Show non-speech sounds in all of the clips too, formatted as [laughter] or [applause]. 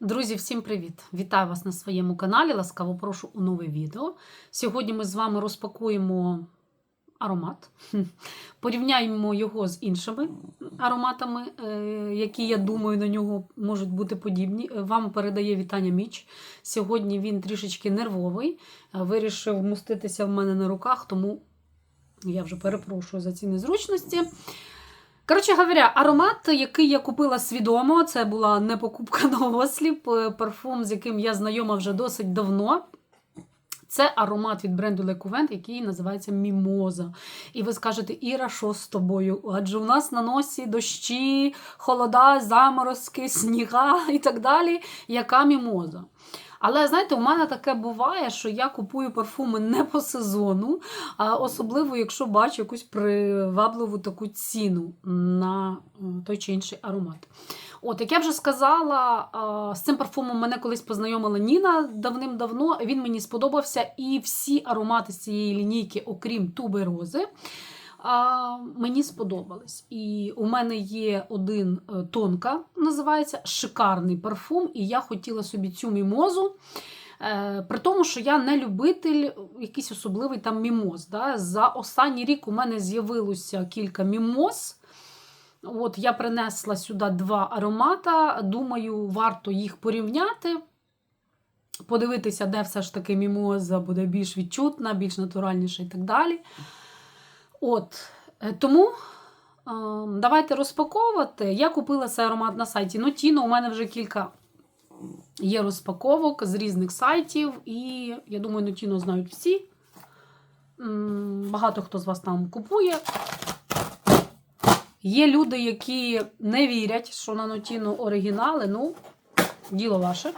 Друзі, всім привіт! Вітаю вас на своєму каналі. Ласкаво прошу у нове відео. Сьогодні ми з вами розпакуємо аромат, [laughs] порівняємо його з іншими ароматами, е, які, я думаю, на нього можуть бути подібні. Е, Вам передає вітання Міч. Сьогодні він трішечки нервовий, е, вирішив моститися в мене на руках, тому я вже перепрошую за ці незручності. Коротше говоря, аромат, який я купила свідомо, це була не покупка на осліп, е, парфум, з яким я знайома вже досить давно. Це аромат від бренду Le Couvent, який називається Мімоза. І ви скажете, Іра, що з тобою? Адже у нас на носі дощі, холода, заморозки, сніга і так далі. Яка мімоза? Але знаєте, у мене таке буває, що я купую парфуми не по сезону, а особливо, якщо бачу якусь привабливу таку ціну на е, той чи інший аромат. От, як я вже сказала, з цим парфумом мене колись познайомила Ніна давним-давно. Він мені сподобався, і всі аромати з цієї лінійки, окрім туберози, а, мені сподобались. І у мене є один е, тонка, називається шикарний парфум, і я хотіла собі цю мімозу. Е, При тому, що я не любитель якийсь особливий там мімоз. Да? За останній рік у мене з'явилося кілька мімоз. От Я принесла сюди два аромата. Думаю, варто їх порівняти. Подивитися, де все ж таки мімоза буде більш відчутна, більш натуральніша і так далі. От, е, тому е, давайте розпаковувати. Я купила цей аромат на сайті Notino. У мене вже кілька є розпаковок з різних сайтів, і я думаю, Notino знають всі. Багато хто з вас там купує. Є люди, які не вірять, що на Notino оригінали. Ну, діло ваше.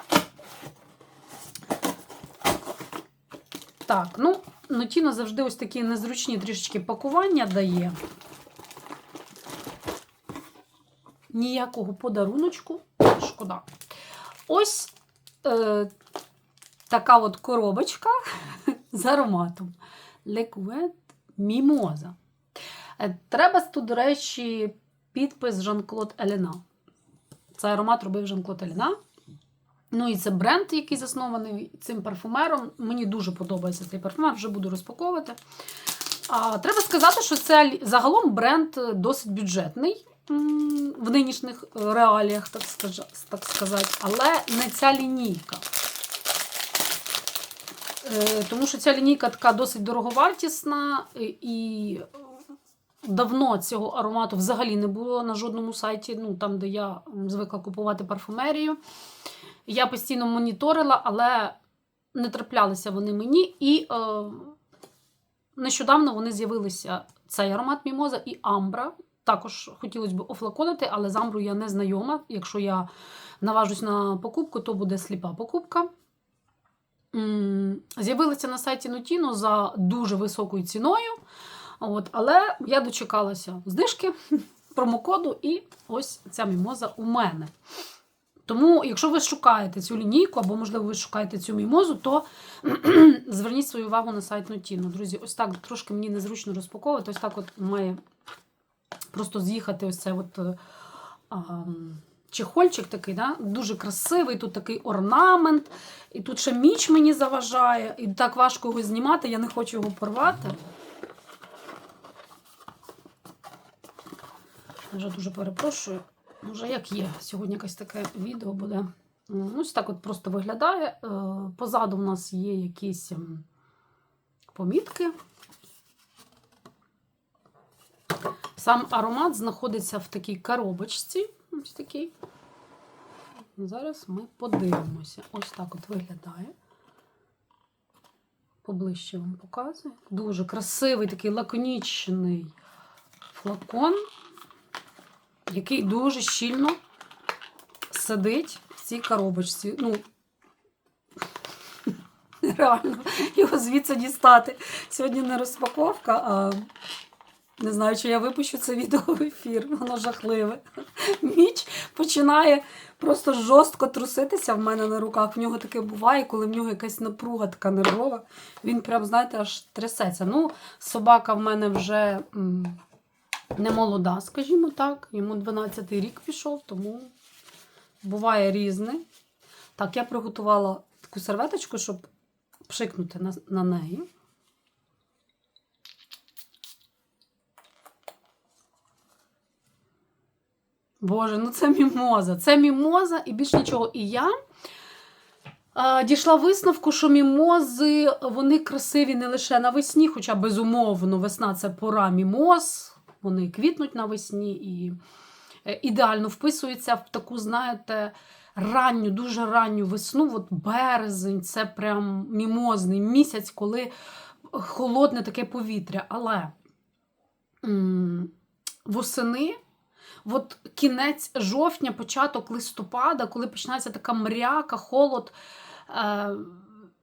Так, ну, Notino завжди ось такі незручні трішечки пакування дає. Ніякого подаруночку. Шкода. Ось е, така от коробочка [laughs] з ароматом. Mimosa. Е, Треба тут, до речі, підпис Жан-Клод Елена. Цей аромат робив Жан-Клод Елена. Ну і це бренд, який заснований цим парфумером. Мені дуже подобається цей парфумер, вже буду розпаковувати. А, Треба сказати, що це загалом бренд досить бюджетний в нинішніх е, реаліях, так, скажа- так сказати, але не ця лінійка. Е, Тому що ця лінійка така досить дороговартісна е, і давно цього аромату взагалі не було на жодному сайті, ну там, де я звикла купувати парфумерію. Я постійно моніторила, але не траплялися вони мені. І е, нещодавно вони з'явилися цей аромат Мімоза і Амбра. Також хотілося б офлаконити, але з Амброю я не знайома. Якщо я наважусь на покупку, то буде сліпа покупка. З'явилися на сайті Notino за дуже високою ціною. От, але я дочекалася знижки, [laughs] промокоду, і ось ця мімоза у мене. Тому, якщо ви шукаєте цю лінійку, або, можливо, ви шукаєте цю мімозу, то [clears throat] зверніть свою увагу на сайт Notino. Друзі, ось так трошки мені незручно розпаковувати. Ось так от має просто з'їхати ось цей от, е, а, чехольчик такий, да? дуже красивий, тут такий орнамент. І тут ще міч мені заважає, і так важко його знімати, я не хочу його порвати. Вже дуже перепрошую. Може, як є. Сьогодні якесь таке відео буде. М, Ось так от просто виглядає. Е, Позаду в нас є якісь помітки. Сам аромат знаходиться в такій коробочці. Ось такій. Зараз ми подивимося. Ось так от виглядає. Поближче вам показую. Дуже красивий такий лаконічний флакон який дуже щільно сидить в цій коробочці. Ну, [laughs] реально, його звідси дістати. Сьогодні не розпаковка, а не знаю, чи я випущу це відео в ефір. Воно жахливе. Міч починає просто жорстко труситися в мене на руках. В нього таке буває, коли в нього якась напруга така нервова. Він прям, знаєте, аж трясеться. Ну, собака в мене вже. Не молода, скажімо так. Йому 12 рік пішов, тому буває різне. Так, я приготувала таку серветочку, щоб пшикнути на, на неї. Боже, ну це мімоза. Це мімоза і більш нічого. І я а, дійшла висновку, що мімози вони красиві не лише навесні, хоча, безумовно, весна це пора мімоз, вони квітнуть навесні і е, ідеально вписуються в таку, знаєте, ранню, дуже ранню весну. От березень це прям мімозний місяць, коли холодне таке повітря. Але восени. От кінець жовтня, початок листопада, коли починається така мряка, холод, е,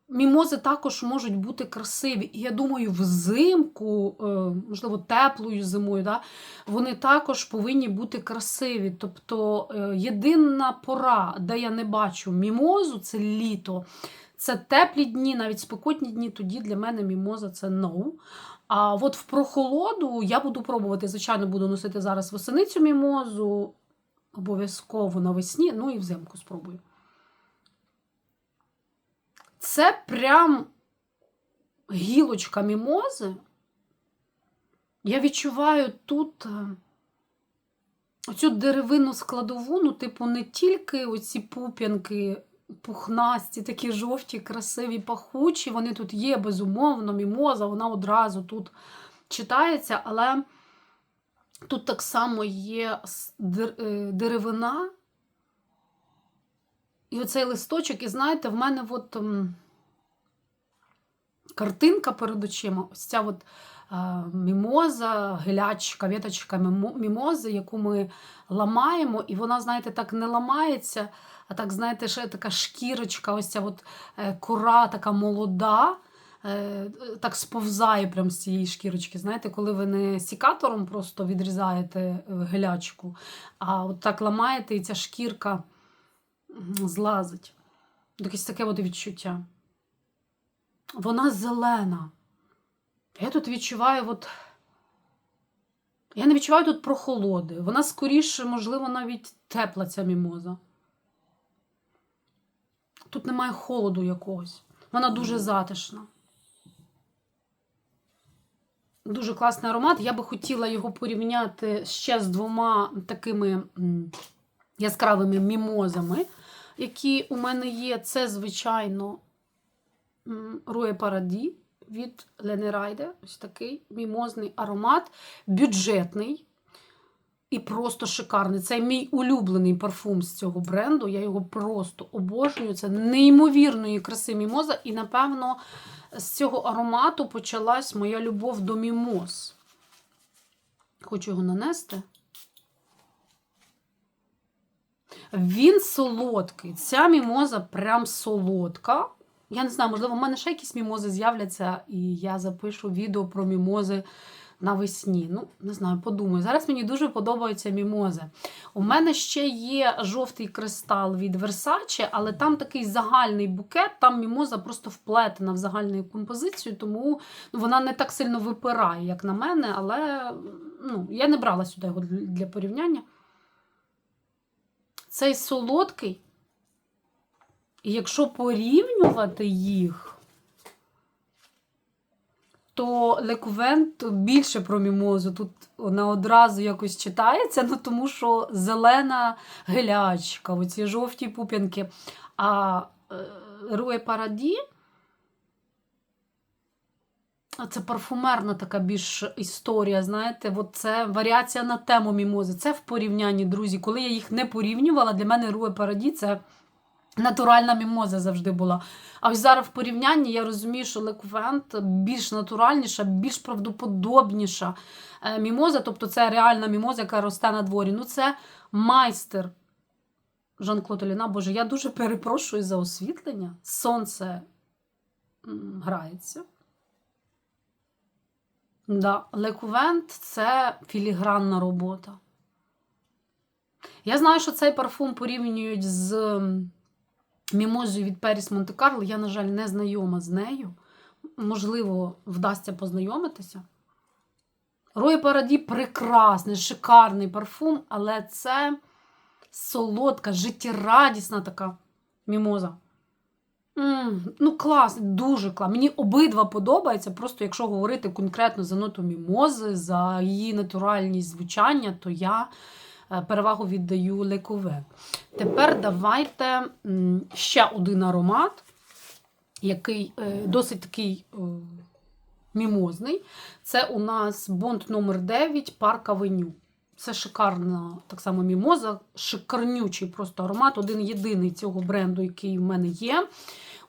мімози також можуть бути красиві. І я думаю, взимку, е, можливо, теплою зимою, да, вони також повинні бути красиві. Тобто е, єдина пора, де я не бачу мімозу, це літо. Це теплі дні, навіть спекотні дні, тоді для мене мімоза це no. А от в прохолоду я буду пробувати, звичайно, буду носити зараз восеницю мімозу, обов'язково навесні, ну і взимку спробую. Це прям гілочка мімози. Я відчуваю тут е, оцю деревину складову, ну, типу, не тільки оці пуп'янки пухнасті, такі жовті, красиві, пахучі. Вони тут є, безумовно, мімоза, вона одразу тут читається, але тут так само є е, деревина. І оцей листочок, і знаєте, в мене от картинка перед очима, ось ця от мімоза, гелячка, віточка мімози, яку ми ламаємо, і вона, знаєте, так не ламається, а так, знаєте, ще така шкірочка, ось ця от е, кора така молода, е, так сповзає прям з цієї шкірочки. Знаєте, коли ви не сікатором просто відрізаєте е, гелячку, а от так ламаєте, і ця шкірка злазить. Якесь таке от відчуття. Вона зелена. Я тут відчуваю, от. Я не відчуваю тут прохолоди. Вона скоріше, можливо, навіть тепла ця мімоза. Тут немає холоду якогось. Вона дуже затишна. Дуже класний аромат. Я би хотіла його порівняти ще з двома такими яскравими мімозами, які у мене є. Це, звичайно, Рує Параді від Лене Райде. Ось такий мімозний аромат, бюджетний. І просто шикарний. Це мій улюблений парфум з цього бренду. Я його просто обожнюю. Це неймовірної краси мімоза. І, напевно, з цього аромату почалась моя любов до мімоз. Хочу його нанести. Він солодкий. Ця мімоза прям солодка. Я не знаю, можливо, в мене ще якісь мімози з'являться, і я запишу відео про мімози навесні. Ну, не знаю, подумаю. Зараз мені дуже подобаються мімози. У мене ще є жовтий кристал від Versace, але там такий загальний букет, там мімоза просто вплетена в загальну композицію, тому ну, вона не так сильно випирає, як на мене, але ну, я не брала сюди його для порівняння. Цей солодкий. І якщо порівнювати їх, то Лекувент більше про мімозу. Тут вона одразу якось читається, ну тому що зелена гелячка, оці жовті пуп'янки. А Руе Параді це парфумерна така більш історія, знаєте, от це варіація на тему мімози. Це в порівнянні, друзі. Коли я їх не порівнювала, для мене Руе Параді це. Натуральна мімоза завжди була. А ось зараз в порівнянні я розумію, що леквент більш натуральніша, більш правдоподобніша е, мімоза, тобто це реальна мімоза, яка росте на дворі. Ну, це майстер Жан-Клод Оліна. Боже, я дуже перепрошую за освітлення. Сонце грається. Да, Лекувент це філігранна робота. Я знаю, що цей парфум порівнюють з. Мімозою від Періс Монте-Карло, я, на жаль, не знайома з нею. Можливо, вдасться познайомитися. Роє Параді прекрасний, шикарний парфум, але це солодка, життєрадісна така Мімоза. М, ну, клас, дуже клас. Мені обидва подобаються. Просто якщо говорити конкретно за ноту мімози, за її натуральність звучання, то я перевагу віддаю лекове. Тепер давайте ще один аромат, який е, досить такий е, мімозний. Це у нас бонд номер 9 Парк Авеню. Це шикарна так само мімоза, шикарнючий просто аромат, один єдиний цього бренду, який в мене є,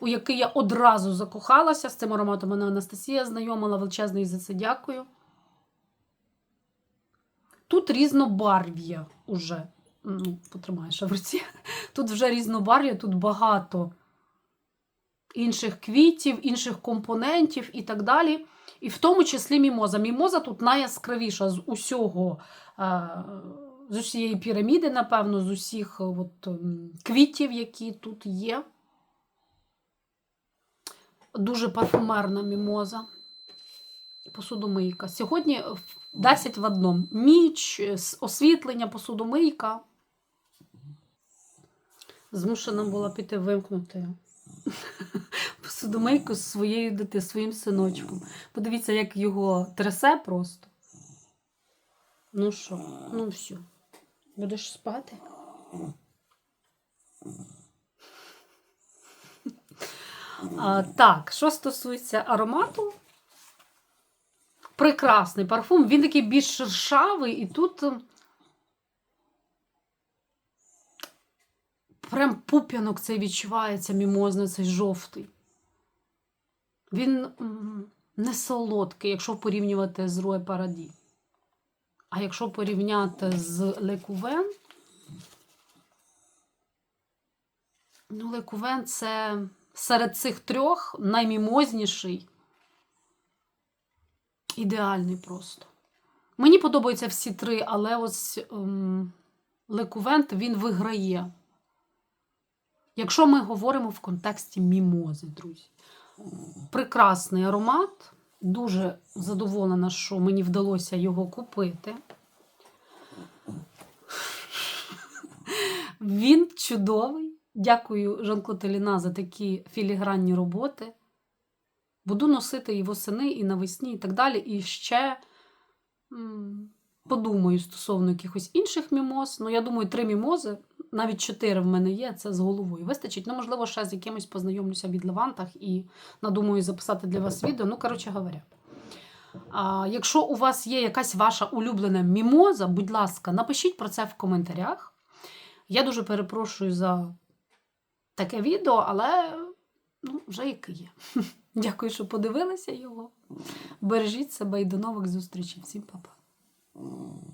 у який я одразу закохалася. З цим ароматом мене Анастасія знайомила, величезне і за це дякую. Тут різнобарв'я уже. Ну, потримаєш в руці. [laughs] Тут вже різнобарв'я, тут багато інших квітів, інших компонентів і так далі. І в тому числі мімоза. Мімоза тут найяскравіша з усього, е, з усієї піраміди, напевно, з усіх е, от, квітів, які тут є. Дуже парфумерна мімоза. Посудомийка. Сьогодні 10 в одному. Міч, е, освітлення, посудомийка. Змушена була піти вимкнути [laughs] посудомийку з своєю дити, своїм синочком. Подивіться, як його трясе просто. Ну що, ну все. Будеш спати? [laughs] А, так, що стосується аромату, прекрасний парфум. Він такий більш шершавий, і тут прям пуп'янок цей відчувається мімозний, цей жовтий. Він не солодкий, якщо порівнювати з Руе Параді. А якщо порівняти з Лекувен, ну, Лекувен це серед цих трьох наймімозніший. Ідеальний просто. Мені подобаються всі три, але ось ем, Лекувент він виграє. Якщо ми говоримо в контексті мімози, друзі. Прекрасний аромат. Дуже задоволена, що мені вдалося його купити. Він чудовий. Дякую Жан-Клод Еліна за такі філігранні роботи. Буду носити і восени, і навесні, і так далі. І ще м, подумаю стосовно якихось інших мімоз. Ну, я думаю, три мімози, навіть чотири в мене є, це з головою вистачить. Ну, можливо, ще з якимось познайомлюся від Левантах і надумаю записати для вас відео. Ну, коротше говоря. А, якщо у вас є якась ваша улюблена мімоза, будь ласка, напишіть про це в коментарях. Я дуже перепрошую за таке відео, але ну, вже яке є. [laughs] Дякую, що подивилися його. Бережіть себе і до нових зустрічей. Всім па-па.